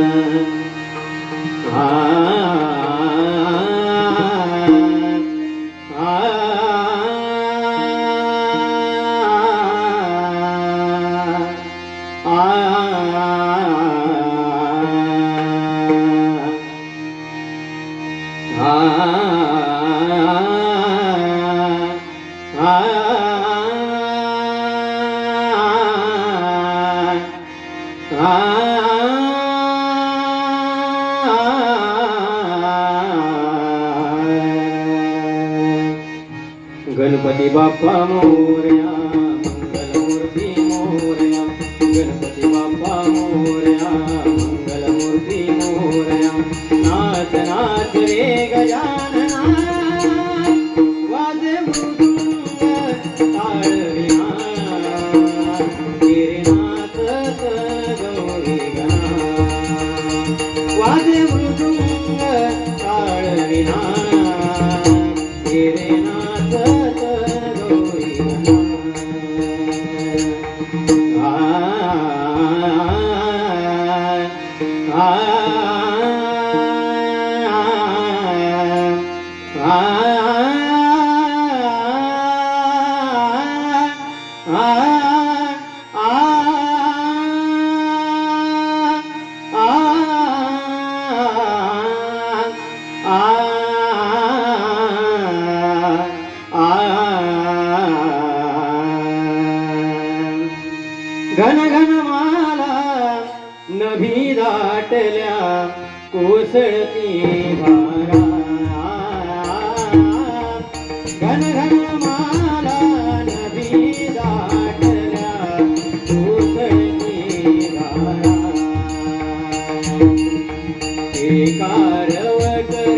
ah Ganpati Bappa Morya Mangalmurti Morya Ganpati Bappa Morya Mangalmurti रे गजानना वाज मृदुंग रणमाला नभी दाटल्या कोसळती भारा घन दाटल्या कोसळती भारा एकारवकर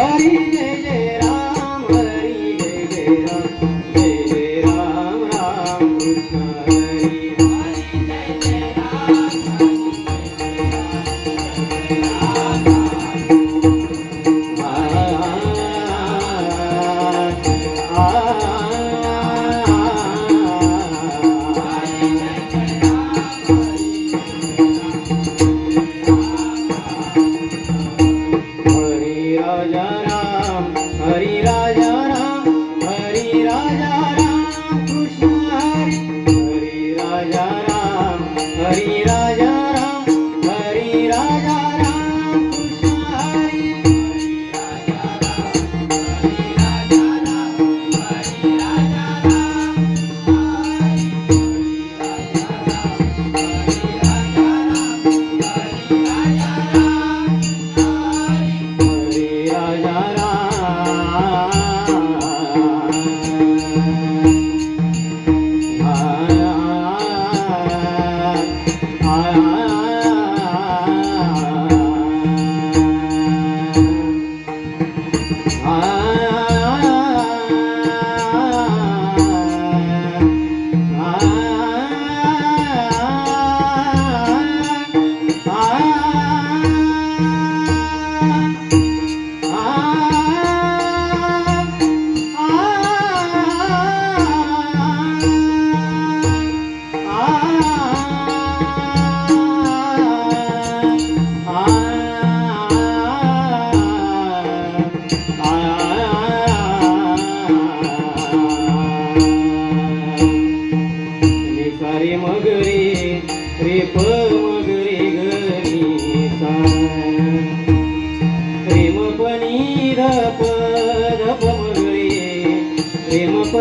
Maria. রাধা